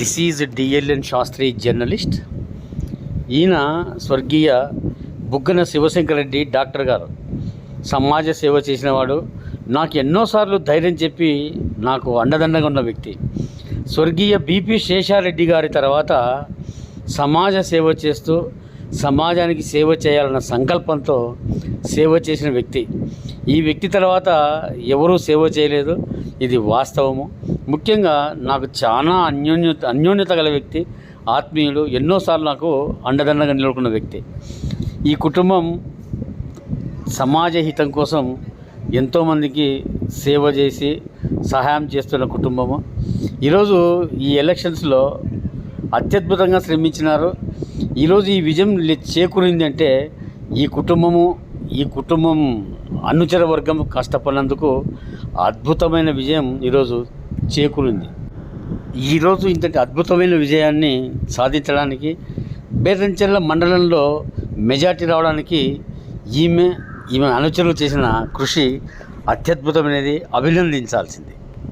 This is D L N Shastri journalist ఈయన స్వర్గీయ బుగ్గన Shivshankar Reddy doctor గారు. సమాజ సేవ చేసినవాడు. నాకు ఎన్నోసార్లు ధైర్యం చెప్పి నాకు అండదండగా ఉన్న వ్యక్తి. స్వర్గీయ బీపీ శేషారెడ్డి గారి తర్వాత సమాజ సేవ చేస్తూ సమాజానికి సేవ చేయాలన్న సంకల్పంతో సేవ చేసిన వ్యక్తి. ఈ వ్యక్తి తర్వాత ఎవరూ సేవ చేయలేదు. ఇది వాస్తవము. ముఖ్యంగా నాకు చాలా అన్యోన్యత అన్యోన్యత గల వ్యక్తి ఆత్మీయుడు ఎన్నోసార్లు నాకు అండదండగా నిలబడుకున్న వ్యక్తి. ఈ కుటుంబం సమాజ హితం కోసం ఎంతోమందికి సేవ చేసి సహాయం చేస్తున్న కుటుంబము. ఈరోజు ఈ ఎలక్షన్స్లో అత్యద్భుతంగా శ్రమించినారు. ఈరోజు ఈ విజయం లే- చేకూరింది అంటే ఈ కుటుంబము ఈ కుటుంబం అనుచర వర్గం కష్టపడినందుకు అద్భుతమైన విజయం ఈరోజు చేకూరింది. ఈరోజు ఇంతటి అద్భుతమైన విజయాన్ని సాధించడానికి బేతంచెల్ల మండలంలో మెజార్టీ రావడానికి ఈమె ఈమె అనుచరులు చేసిన కృషి అత్యద్భుతమైనది అభినందించాల్సింది.